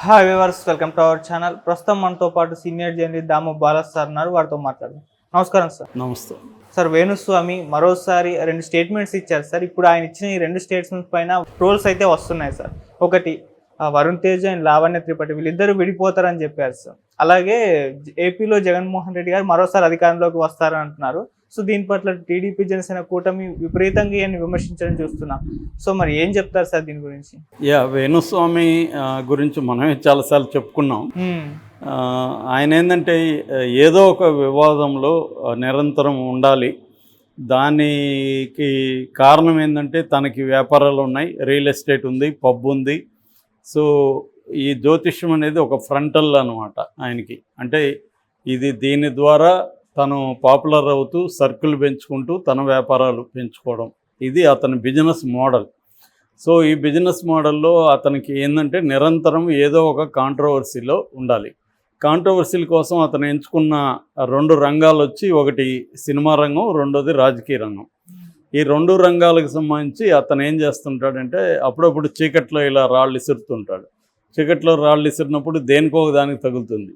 Hi viewers welcome to our channel ప్రస్తుతం మనతో పాటు senior journalist Damu Balas sir ఉన్నారు. వారితో మాట్లాడదాం. నమస్కారం సార్. నమస్తే. సార్ వేణుస్వామి మరోసారి రెండు స్టేట్మెంట్స్ ఇచ్చారు సార్. ఇప్పుడు ఆయన ఇచ్చిన ఈ రెండు స్టేట్మెంట్స్ పైన ట్రోల్స్ అయితే వస్తున్నాయి సార్. ఒకటి వరుణ్ తేజ్ అండ్ లావణ్య త్రిపాఠి వీళ్ళిద్దరూ విడిపోతారని చెప్పారు సార్. అలాగే ఏపీలో జగన్మోహన్ రెడ్డి గారు మరోసారి అధికారంలోకి వస్తారని అంటున్నారు. సో దీని పట్ల టీడీపీ జనసేన కూటమి విపరీతంగా ఈయన్ని విమర్శించడం చూస్తున్నాం. సో మరి ఏం చెప్తారు సార్ దీని గురించి? యా వేణుస్వామి గురించి మనమే చాలాసార్లు చెప్పుకున్నాం. ఆయన ఏంటంటే ఏదో ఒక వివాదంలో నిరంతరం ఉండాలి. దానికి కారణం ఏంటంటే తనకి వ్యాపారాలు ఉన్నాయి రియల్ ఎస్టేట్ ఉంది పబ్ ఉంది. సో ఈ జ్యోతిష్యం అనేది ఒక ఫ్రంటల్ అనమాట ఆయనకి. అంటే ఇది దీని ద్వారా తను పాపులర్ అవుతూ సర్కిల్ పెంచుకుంటూ తన వ్యాపారాలు పెంచుకోవడం. ఇది అతని బిజినెస్ మోడల్. సో ఈ బిజినెస్ మోడల్లో అతనికి ఏంటంటే నిరంతరం ఏదో ఒక కాంట్రవర్సీలో ఉండాలి. కాంట్రవర్సీల కోసం అతను ఎంచుకున్న రెండు రంగాలు వచ్చి ఒకటి సినిమా రంగం రెండోది రాజకీయ రంగం. ఈ రెండు రంగాలకు సంబంధించి అతను ఏం చేస్తుంటాడంటే అప్పుడప్పుడు చీకట్లో ఇలా రాళ్ళు ఇసురుతుంటాడు. చీకట్లో రాళ్ళు ఇసిరినప్పుడు దేనికో దానికి తగులుతుంది.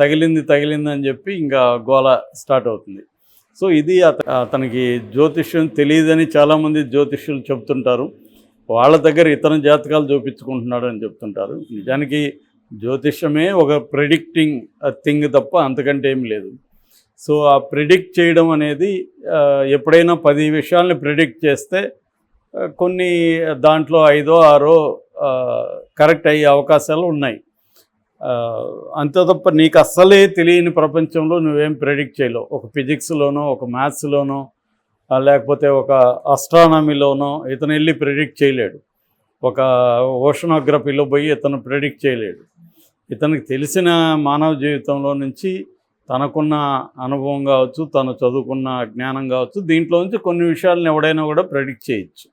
తగిలింది తగిలింది అని చెప్పి ఇంకా గోల స్టార్ట్ అవుతుంది. సో ఇది అత అతనికి జ్యోతిష్యం తెలియదని చాలామంది జ్యోతిష్యులు చెప్తుంటారు వాళ్ళ దగ్గర ఇతర జాతకాలు చూపించుకుంటున్నాడు అని చెప్తుంటారు. నిజానికి జ్యోతిష్యమే ఒక ప్రిడిక్టింగ్ థింగ్ తప్ప అంతకంటే ఏం లేదు. సో ఆ ప్రిడిక్ట్ చేయడం అనేది ఎప్పుడైనా పది విషయాల్ని ప్రిడిక్ట్ చేస్తే కొన్ని దాంట్లో ఐదో ఆరో కరెక్ట్ అయ్యే అవకాశాలు ఉన్నాయి. అంతే తప్ప నీకు అస్సలే తెలియని ప్రపంచంలో నువ్వేం ప్రెడిక్ట్ చేయలేవు. ఒక ఫిజిక్స్లోనో ఒక మ్యాథ్స్లోనో లేకపోతే ఒక అస్ట్రానమీలోనో ఇతను వెళ్ళి ప్రెడిక్ట్ చేయలేడు. ఒక ఓషనోగ్రఫీలో పోయి ఇతను ప్రెడిక్ట్ చేయలేడు. ఇతనికి తెలిసిన మానవ జీవితంలో నుంచి తనకున్న అనుభవం కావచ్చు తను చదువుకున్న జ్ఞానం కావచ్చు దీంట్లో నుంచి కొన్ని విషయాలను ఎవడైనా కూడా ప్రెడిక్ట్ చేయొచ్చు.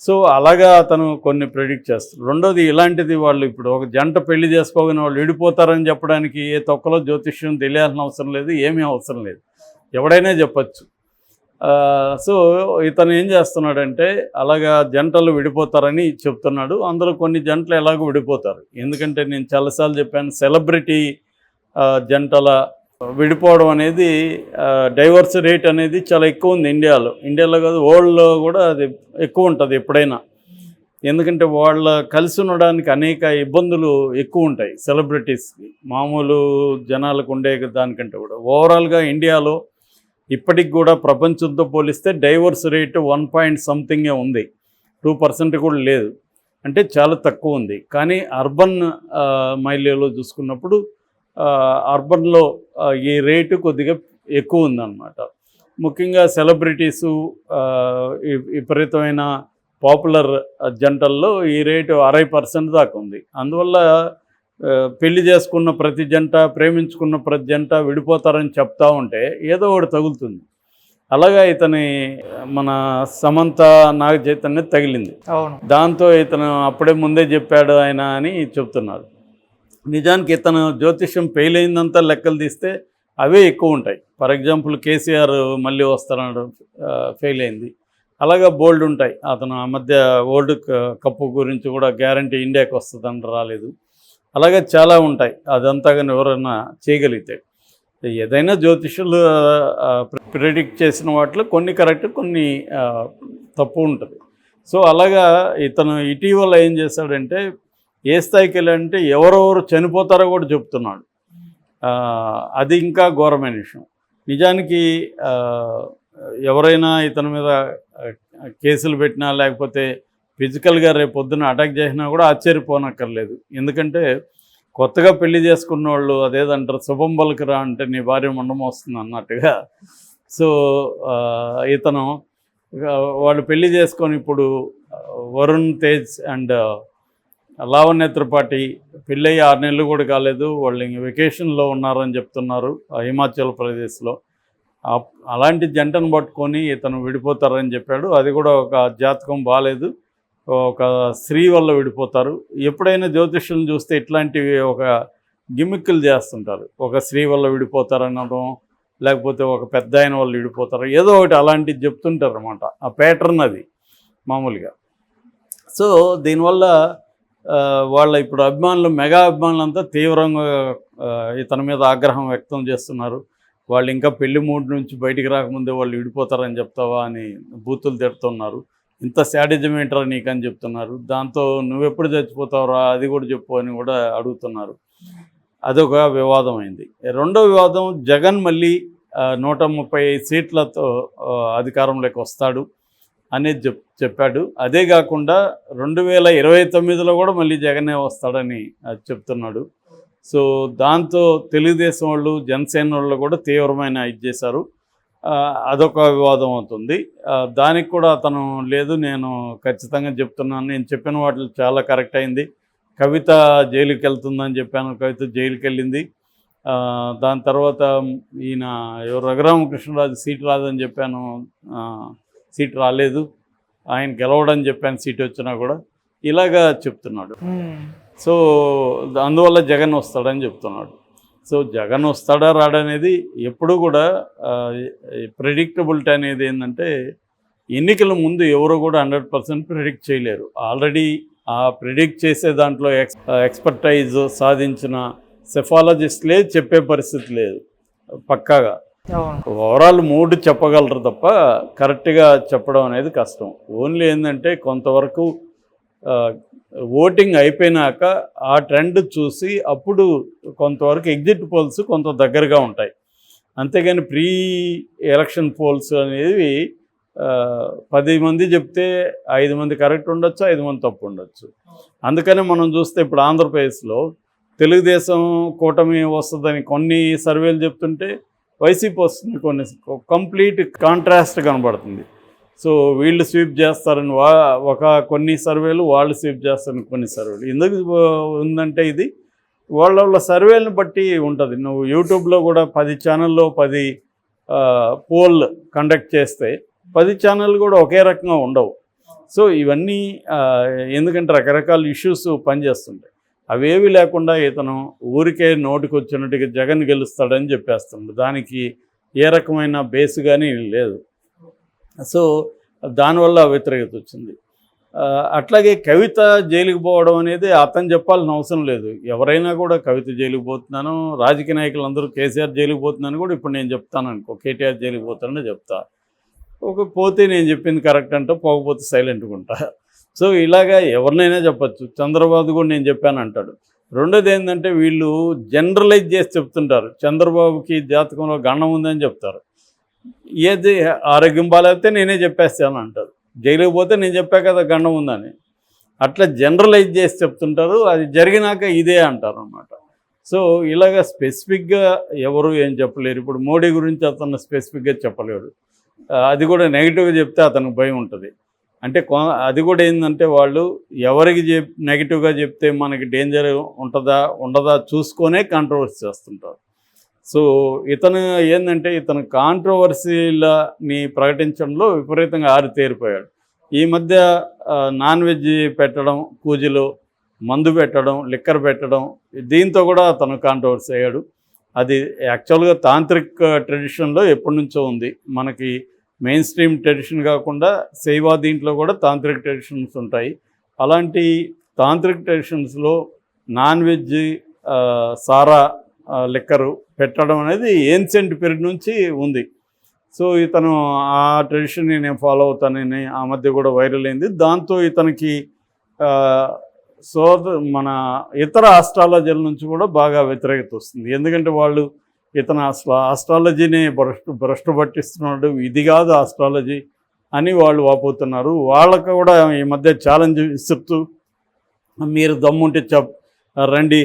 సో అలాగా అతను కొన్ని ప్రెడిక్ట్ చేస్తారు రెండోది ఇలాంటిది వాళ్ళు ఇప్పుడు ఒక జంట పెళ్ళి చేసుకోగానే వాళ్ళు విడిపోతారని చెప్పడానికి ఏ తొక్కలో జ్యోతిష్యం తెలియాల్సిన అవసరం లేదు ఏమీ అవసరం లేదు. ఎవడైనా చెప్పచ్చు. సో ఇతను ఏం చేస్తున్నాడంటే అలాగా జంటలు విడిపోతారని చెప్తున్నాడు. అందులో కొన్ని జంటలు ఎలాగో విడిపోతారు. ఎందుకంటే నేను చాలాసార్లు చెప్పాను సెలబ్రిటీ జంటల విడిపోవడం అనేది డైవర్స్ రేట్ అనేది చాలా ఎక్కువ ఉంది ఇండియాలో. ఇండియాలో కాదు వరల్డ్లో కూడా అది ఎక్కువ ఉంటుంది ఎప్పుడైనా. ఎందుకంటే వాళ్ళ కలిసి ఉండడానికి అనేక ఇబ్బందులు ఎక్కువ ఉంటాయి సెలబ్రిటీస్కి. మామూలు జనాలకు ఉండే దానికంటే కూడా. ఓవరాల్గా ఇండియాలో ఇప్పటికి కూడా ప్రపంచంతో పోలిస్తే డైవర్స్ రేటు వన్ పాయింట్ సంథింగే ఉంది. టూ పర్సెంట్ కూడా లేదు. అంటే చాలా తక్కువ ఉంది. కానీ అర్బన్ మైలేలో చూసుకున్నప్పుడు అర్బన్లో ఈ రేటు కొద్దిగా ఎక్కువ ఉందన్నమాట. ముఖ్యంగా సెలబ్రిటీసు విపరీతమైన పాపులర్ జంటల్లో ఈ రేటు అరవై పర్సెంట్ దాకా ఉంది. అందువల్ల పెళ్ళి చేసుకున్న ప్రతి జంట ప్రేమించుకున్న ప్రతి జంట విడిపోతారని చెప్తా ఉంటే ఏదో ఒకటి తగులుతుంది. అలాగా ఇతని మన సమంత నాగ చైతన్య తగిలింది దాంతో ఇతను అప్పుడే ముందే చెప్పాడు ఆయన అని చెప్తున్నారు. నిజానికి ఇతను జ్యోతిష్యం ఫెయిల్ అయిందంతా లెక్కలు తీస్తే అవే ఎక్కువ ఉంటాయి. ఫర్ ఎగ్జాంపుల్ కేసీఆర్ మళ్ళీ వస్తారన్నాడు ఫెయిల్ అయింది. అలాగా బోల్డ్ ఉంటాయి. అతను ఆ మధ్య ఓల్డ్ కప్పు గురించి కూడా గ్యారంటీ ఇండియాకి వస్తుందని రాలేదు. అలాగే చాలా ఉంటాయి. అదంతా కానీ ఎవరైనా చేయగలిగితే. ఏదైనా జ్యోతిష్యులు ప్రిడిక్ట్ చేసిన వాటిలో కొన్ని కరెక్ట్ కొన్ని తప్పు ఉంటుంది. సో అలాగా ఇతను ఇటీవల ఏం చేశాడంటే ఏ స్థాయికి వెళ్ళాలంటే ఎవరెవరు చనిపోతారో కూడా చెప్తున్నాడు. అది ఇంకా ఘోరమైన విషయం. నిజానికి ఎవరైనా ఇతని మీద కేసులు పెట్టినా లేకపోతే ఫిజికల్గా రేపు పొద్దున్న అటాక్ చేసినా కూడా ఆశ్చర్యపోనక్కర్లేదు. ఎందుకంటే కొత్తగా పెళ్ళి చేసుకున్న వాళ్ళు అదేదంటారు శుభం బలకరా అంటే నీ భార్య మండం వస్తుంది అన్నట్టుగా. సో ఇతను వాళ్ళు పెళ్ళి చేసుకొని ఇప్పుడు వరుణ్ తేజ్ అండ్ లావణ్య త్రిపాఠి పెళ్ళయి ఆరు నెలలు కూడా కాలేదు. వాళ్ళు ఇంక వెకేషన్లో ఉన్నారని చెప్తున్నారు ఆ హిమాచల్ ప్రదేశ్లో. అలాంటి జంటను పట్టుకొని ఇతను విడిపోతారని చెప్పాడు. అది కూడా ఒక జాతకం బాగాలేదు ఒక స్త్రీ వల్ల విడిపోతారు. ఎప్పుడైనా జ్యోతిష్యులను చూస్తే ఇట్లాంటివి ఒక గిమ్మిక్కులు చేస్తుంటారు. ఒక స్త్రీ వల్ల విడిపోతారనడం లేకపోతే ఒక పెద్ద ఆయన వాళ్ళు విడిపోతారు. ఏదో ఒకటి అలాంటివి చెప్తుంటారు అనమాట ఆ ప్యాటర్న్ అది మామూలుగా. సో దీనివల్ల వాళ్ళ ఇప్పుడు అభిమానులు మెగా అభిమానులు అంతా తీవ్రంగా ఇతని మీద ఆగ్రహం వ్యక్తం చేస్తున్నారు. వాళ్ళు ఇంకా పెళ్ళి మూడు నుంచి బయటికి రాకముందే వాళ్ళు విడిపోతారని చెప్తావా అని బూతులు తిడుతున్నారు. ఇంత శాడిజం ఏంట్రా నీకని చెప్తున్నారు. దాంతో నువ్వెప్పుడు చచ్చిపోతావురా అది కూడా చెప్పు అని కూడా అడుగుతున్నారు. అదొక వివాదం అయింది. రెండో వివాదం జగన్ మళ్ళీ నూట ముప్పై సీట్లతో అధికారంలోకి వస్తాడు. అనేది చెప్ చెప్పాడు. అదే కాకుండా రెండు వేల ఇరవై తొమ్మిదిలో కూడా మళ్ళీ జగనే వస్తాడని చెప్తున్నాడు. సో దాంతో తెలుగుదేశం వాళ్ళు జనసేన వాళ్ళు కూడా తీవ్రమైన ఇది చేశారు. అదొక వివాదం అవుతుంది. దానికి కూడా అతను లేదు నేను ఖచ్చితంగా చెప్తున్నాను. నేను చెప్పిన వాటిలో చాలా కరెక్ట్ అయింది. కవిత జైలుకి వెళ్తుందని చెప్పాను. కవిత జైలుకి వెళ్ళింది. దాని తర్వాత ఈయన ఎవరు? రఘురామకృష్ణరాజు సీట్ రాదని చెప్పాను. సీట్ రాలేదు. ఆయన గెలవడని చెప్పాను సీట్ వచ్చినా కూడా. ఇలాగా చెప్తున్నాడు. సో అందువల్ల జగన్ వస్తాడని చెప్తున్నాడు. సో జగన్ వస్తాడా రాడనేది ఎప్పుడూ కూడా ప్రెడిక్టబిలిటీ అనేది ఏంటంటే ఎన్నికల ముందు ఎవరు కూడా హండ్రెడ్ పర్సెంట్ ప్రిడిక్ట్ చేయలేరు. ఆల్రెడీ ఆ ప్రిడిక్ట్ చేసే దాంట్లో ఎక్స్ ఎక్స్పర్టైజ్ సాధించిన సెఫాలజిస్ట్లే చెప్పే పరిస్థితి లేదు. పక్కాగా. ఓవరాల్ మూడు చెప్పగలరు తప్ప కరెక్ట్గా చెప్పడం అనేది కష్టం. ఓన్లీ ఏంటంటే కొంతవరకు ఓటింగ్ అయిపోయినాక ఆ ట్రెండ్ చూసి అప్పుడు కొంతవరకు ఎగ్జిట్ పోల్స్ కొంత దగ్గరగా ఉంటాయి. అంతేగాని ప్రీ ఎలక్షన్ పోల్స్ అనేవి పది మంది చెప్తే ఐదు మంది కరెక్ట్ ఉండొచ్చు ఐదు మంది తప్పు ఉండొచ్చు. అందుకని మనం చూస్తే ఇప్పుడు ఆంధ్రప్రదేశ్లో తెలుగుదేశం కూటమి వస్తుందని కొన్ని సర్వేలు చెప్తుంటే వైసీపీ వస్తుంది కొన్ని కంప్లీట్ కాంట్రాస్ట్ కనబడుతుంది. సో వీళ్ళు స్వీప్ చేస్తారని వా ఒక కొన్ని సర్వేలు వాళ్ళు స్వీప్ చేస్తారని కొన్ని సర్వేలు. ఎందుకు ఉందంటే ఇది వాళ్ళ వాళ్ళ సర్వేలను బట్టి ఉంటుంది. నువ్వు యూట్యూబ్లో కూడా పది ఛానల్లో పది పోల్ కండక్ట్ చేస్తే పది ఛానల్ కూడా ఒకే రకంగా ఉండవు. సో ఇవన్నీ ఎందుకంటే రకరకాల ఇష్యూస్ పనిచేస్తుంటాయి. అవేవి లేకుండా ఇతను ఊరికే నోటికొచ్చినట్టుగా జగన్ గెలుస్తాడని చెప్పేస్తుండు దానికి ఏ రకమైన బేస్ కానీ లేదు. సో దానివల్ల వ్యతిరేకత వచ్చింది. అట్లాగే కవిత జైలుకి పోవడం అనేది అతను చెప్పాల్సిన అవసరం లేదు. ఎవరైనా కూడా కవిత జైలుకి పోతున్నాను రాజకీయ నాయకులు అందరూ కేసీఆర్ జైలుకి పోతున్నాను కూడా ఇప్పుడు నేను చెప్తాను అనుకో కేటీఆర్ జైలుకి పోతానని చెప్తా. ఒక పోతే నేను చెప్పింది కరెక్ట్ అంటే పోకపోతే సైలెంట్గా ఉంటా. సో ఇలాగా ఎవరినైనా చెప్పచ్చు. చంద్రబాబు కూడా నేను చెప్పాను అంటాడు. రెండోది ఏంటంటే వీళ్ళు జనరలైజ్ చేసి చెప్తుంటారు. చంద్రబాబుకి జాతకంలో గండం ఉందని చెప్తారు. ఏది ఆరోగ్యం బాగాలేకపోతే నేనే చెప్పేస్తాను అంటారు. జైలుకి పోతే నేను చెప్పా కదా గండం ఉందని. అట్లా జనరలైజ్ చేసి చెప్తుంటారు. అది జరిగినాక ఇదే అంటారు అనమాట సో ఇలాగ స్పెసిఫిక్గా ఎవరు ఏం చెప్పలేరు. ఇప్పుడు మోడీ గురించి అతను స్పెసిఫిక్గా చెప్పలేడు. అది కూడా నెగిటివ్గా చెప్తే అతనికి భయం ఉంటుంది. అంటే కొ- అది కూడా ఏంటంటే వాళ్ళు ఎవరికి చెప్ నెగిటివ్గా చెప్తే మనకి డేంజర్ ఉంటుందా ఉండదా చూసుకొనే కాంట్రవర్సీ చేస్తుంటారు. సో ఇతను ఏంటంటే ఇతను కాంట్రవర్సీలని ప్రకటించడంలో విపరీతంగా ఆరితేరిపోయాడు ఈ మధ్య నాన్ వెజ్ పెట్టడం పూజలు మందు పెట్టడం లిక్కర్ పెట్టడం దీంతో కూడా అతను కాంట్రవర్సీ అయ్యాడు. అది యాక్చువల్గా తాంత్రిక ట్రెడిషన్లో ఎప్పటి నుంచో ఉంది. మనకి మెయిన్ స్ట్రీమ్ ట్రెడిషన్ కాకుండా సేవా దీంట్లో కూడా తాంత్రిక ట్రెడిషన్స్ ఉంటాయి. అలాంటి తాంత్రిక ట్రెడిషన్స్లో నాన్ వెజ్ సారా లిక్కరు పెట్టడం అనేది ఏన్సెంట్ పీరియడ్ నుంచి ఉంది. సో ఇతను ఆ ట్రెడిషన్ని నేను ఫాలో అవుతానని ఆ మధ్య కూడా వైరల్ అయింది. దాంతో ఇతనికి సో మన ఇతర ఆస్ట్రాలజీల నుంచి కూడా బాగా వ్యతిరేకత వస్తుంది. ఎందుకంటే వాళ్ళు ఇతను అసలు ఆస్ట్రాలజీని భ్రష్టు భ్రష్టు పట్టిస్తున్నాడు. ఇది కాదు ఆస్ట్రాలజీ అని వాళ్ళు వాపోతున్నారు. వాళ్ళకు కూడా ఈ మధ్య ఛాలెంజ్ ఇస్తూ మీరు దమ్ముంటే చెప్ రండి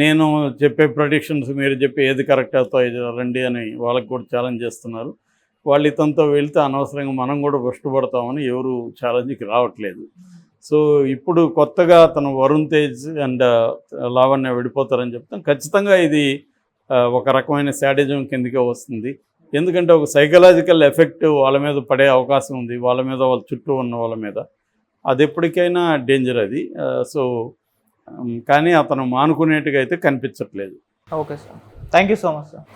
నేను చెప్పే ప్రొడిక్షన్స్ మీరు చెప్పి ఏది కరెక్ట్ అవుతాయో రండి అని వాళ్ళకి కూడా ఛాలెంజ్ చేస్తున్నారు. వాళ్ళు ఇతనితో వెళ్తే అనవసరంగా మనం కూడా భ్రష్టుపడతామని ఎవరు ఛాలెంజ్కి రావట్లేదు. సో ఇప్పుడు కొత్తగా తను వరుణ్ తేజ్ అండ్ లావణ్య విడిపోతారని చెప్తాం. ఖచ్చితంగా ఇది ఒక రకమైన శాడిజం కిందకే వస్తుంది. ఎందుకంటే ఒక సైకలాజికల్ ఎఫెక్ట్ వాళ్ళ మీద పడే అవకాశం ఉంది. వాళ్ళ మీద వాళ్ళ చుట్టూ ఉన్న వాళ్ళ మీద. అది ఎప్పటికైనా డేంజర్ అది. సో కానీ అతను మానుకునేట్టుగా అయితే కనిపించట్లేదు. Okay sir. Thank you so much sir.